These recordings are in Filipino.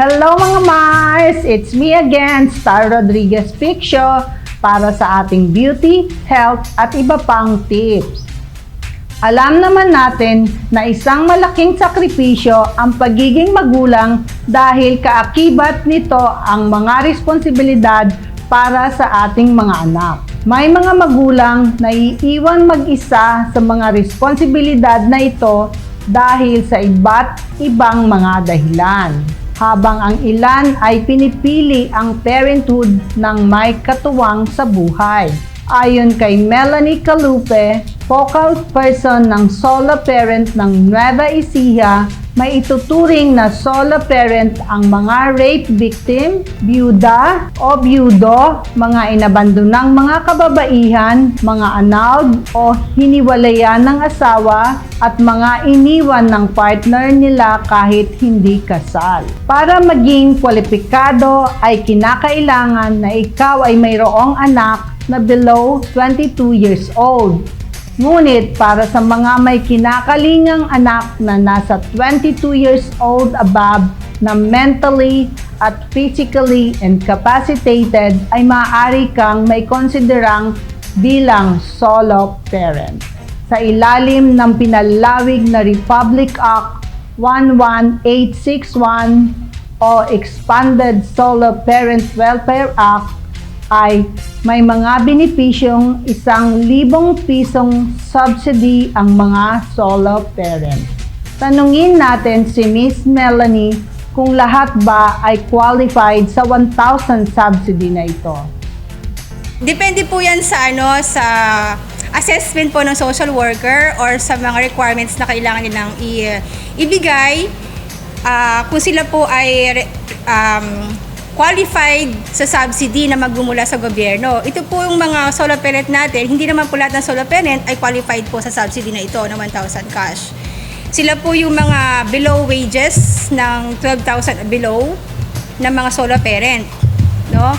Hello mga Mars! It's me again, Star Rodriguez Picture para sa ating beauty, health at iba pang tips. Alam naman natin na isang malaking sakripisyo ang pagiging magulang dahil kaakibat nito ang mga responsibilidad para sa ating mga anak. May mga magulang na iiwan mag-isa sa mga responsibilidad na ito dahil sa iba't ibang mga dahilan. Habang ang ilan ay pinipili ang parenthood ng may katuwang sa buhay. Ayon kay Melanie Calupe, focal person ng solo parent ng Nueva Ecija, may ituturing na solo parent ang mga rape victim, byuda o byudo, mga inabandonang mga kababaihan, mga annulled o hiniwalayan ng asawa at mga iniwan ng partner nila kahit hindi kasal. Para maging kwalipikado ay kinakailangan na ikaw ay mayroong anak na below 22 years old. Ngunit para sa mga may kinakalingang anak na nasa 22 years old above na mentally at physically incapacitated ay maaari kang may konsiderang bilang solo parent. Sa ilalim ng pinalawig na Republic Act 11861 o Expanded Solo Parent Welfare Act ay may mga benepisyong isang libong pisong subsidy ang mga solo parent. Tanungin natin si Miss Melanie kung lahat ba ay qualified sa 1,000 subsidy na ito. Depende po yan sa ano sa assessment po ng social worker or sa mga requirements na kailangan nilang i- ibigay Ah, kung sila po ay um, qualified sa subsidy na magmumula sa gobyerno. Ito po yung mga solo parent natin, hindi naman po lahat ng solo parent ay qualified po sa subsidy na ito na 1,000 cash. Sila po yung mga below wages ng 12,000 below na mga solo parent. No?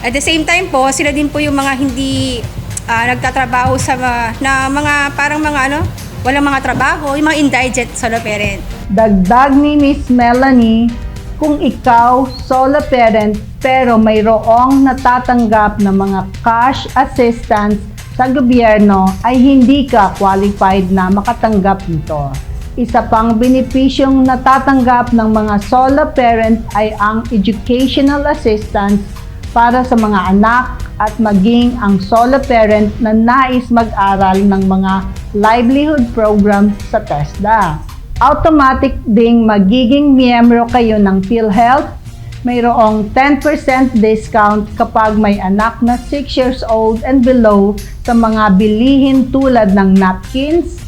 At the same time po, sila din po yung mga hindi ah, nagtatrabaho sa mga, na mga parang mga ano, walang mga trabaho, yung mga indigent solo parent. Dagdag ni Miss Melanie, kung ikaw solo parent pero mayroong natatanggap na mga cash assistance sa gobyerno ay hindi ka qualified na makatanggap nito. Isa pang benepisyong natatanggap ng mga solo parent ay ang educational assistance para sa mga anak at maging ang solo parent na nais mag-aral ng mga livelihood program sa TESDA automatic ding magiging miyembro kayo ng PhilHealth. Mayroong 10% discount kapag may anak na 6 years old and below sa mga bilihin tulad ng napkins,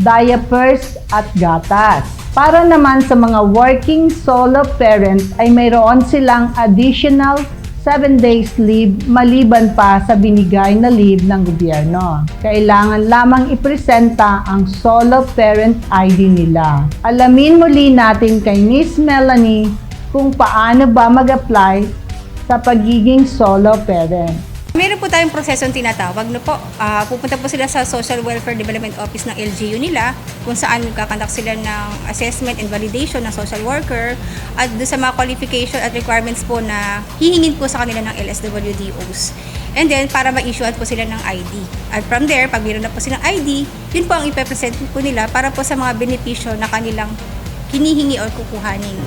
diapers at gatas. Para naman sa mga working solo parent ay mayroon silang additional 7 days leave maliban pa sa binigay na leave ng gobyerno. Kailangan lamang ipresenta ang solo parent ID nila. Alamin muli natin kay Miss Melanie kung paano ba mag-apply sa pagiging solo parent. Meron po tayong prosesong tinatawag no po. Ah, pupunta po sila sa Social Welfare Development Office ng LGU nila kung saan magkakandak sila ng assessment and validation ng social worker at doon sa mga qualification at requirements po na hihingin po sa kanila ng LSWDOs. And then, para ma-issuean po sila ng ID. At from there, pag meron na po silang ID, yun po ang ipepresent po nila para po sa mga benepisyo na kanilang hinihingi or kukuhanin.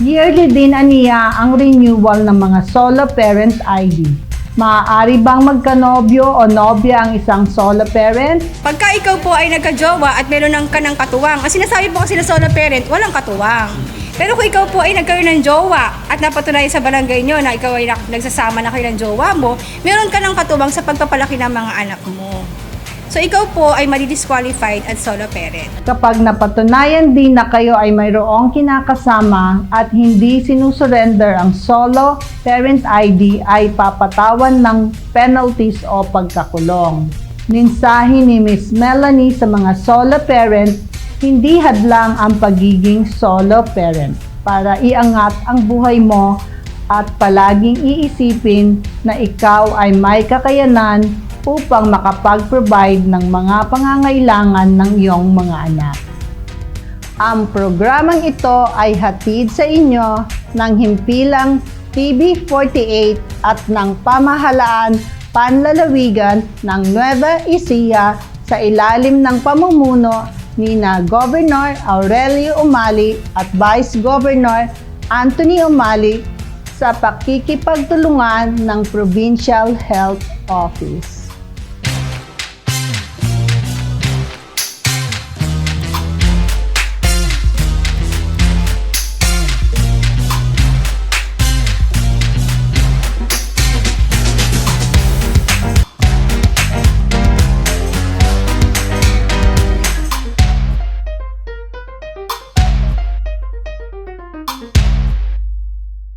Yearly din aniya ang renewal ng mga solo parent ID. Maaari bang magkanobyo o nobya ang isang solo parent? Pagka ikaw po ay nagka-jowa at meron ng kanang katuwang, ang sinasabi po kasi ng solo parent, walang katuwang. Pero kung ikaw po ay nagkaroon ng jowa at napatunayan sa barangay nyo na ikaw ay nagsasama na kayo ng jowa mo, meron ka ng katuwang sa pagpapalaki ng mga anak mo. So ikaw po ay madi-disqualified as solo parent. Kapag napatunayan din na kayo ay mayroong kinakasama at hindi sinusurrender ang solo parent ID ay papatawan ng penalties o pagkakulong. Mensahe ni Miss Melanie sa mga solo parent, hindi hadlang ang pagiging solo parent para iangat ang buhay mo at palaging iisipin na ikaw ay may kakayanan upang makapag-provide ng mga pangangailangan ng iyong mga anak. Ang programang ito ay hatid sa inyo ng himpilang TB48 at ng pamahalaan panlalawigan ng Nueva Ecija sa ilalim ng pamumuno ni na Governor Aurelio Umali at Vice Governor Anthony Umali sa pakikipagtulungan ng Provincial Health Office.